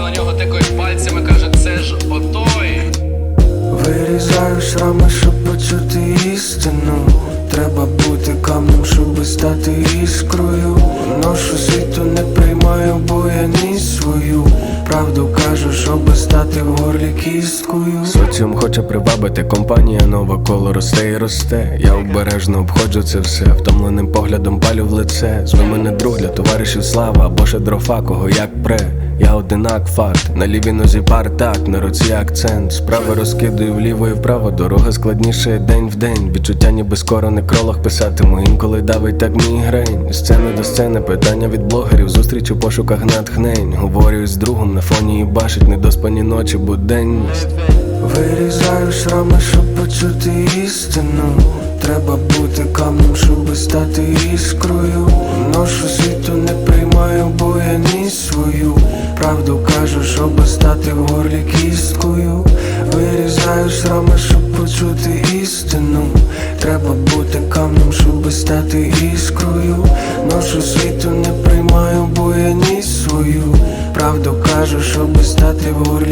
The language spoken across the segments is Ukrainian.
дивиться на нього, тикає пальцями, каже, це ж отой. Вирізаю шрами, щоб почути істину. Треба бути камнем, щоб стати іскрою. Ношу світу не приймаю, бо я ніс свою. Правду кажу, щоб стати в горлі кісткою. Соціум хоче привабити, компанія нова коло росте і росте. Я обережно обходжу це все, втомленим поглядом палю в лице. З мене друг для товаришів слава, або ще дрофа, кого як пре. Я одинак факт, на лівій нозі пар так, на руці акцент. Справи розкидаю вліво і вправо, дорога складніше день в день. Відчуття ніби скоро некролог писатиму, інколи давить так мігрень. З Сцени до сцени, питання від блогерів, зустріч у пошуках натхнень. Говорю з другом на фоні і бачить недоспані ночі, буденність. Вирізаю шрами, щоб почути істину. Треба бути камнем, щоб стати іскрою. Ношу світу не приймаю, бо я ніс свою. Правду кажу, щоб стати в горлі кісткою. Вирізаю шрами, щоб почути істину. Треба бути камнем, щоб стати іскрою. Ношу світу не приймаю, бо я ні свою. Правду кажу, щоб стати в горлі.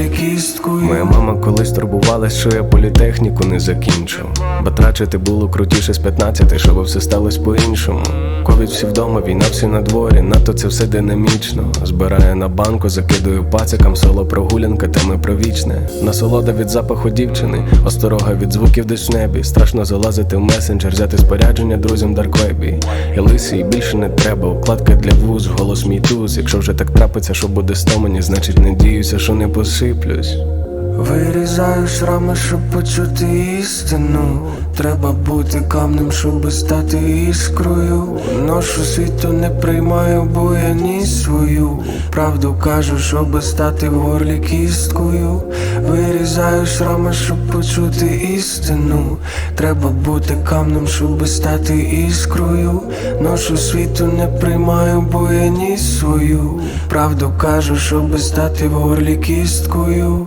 Моя мама колись турбувалась, що я політехніку не закінчу. Батрачити було крутіше з 15, щоб все сталося по-іншому. Ковід всі вдома, війна всі на дворі, надто це все динамічно. Збираю на банку, закидую пацикам, соло прогулянка, теми про вічне. Насолода від запаху дівчини, осторога від звуків десь в небі. Страшно залазити в месенджер, взяти спорядження друзям дарквебі. Я лисий, більше не треба. Укладка для вуз, голос мій туз. Якщо вже так трапиться, що буде сто мені, значить надіюся, що не посиплюсь. Вирізаю шрами, щоб почути істину. Треба бути камнем, щоб стати іскрою. Ношу світу не приймаю, бо я ні свою. Правду кажу, щоб стати в горлі кісткою. Вирізаю шрами, щоб почути істину. Треба бути камнем, щоб стати іскрою. Ношу світу не приймаю, бо я ні свою. Правду кажу, щоб стати в горлі кісткою.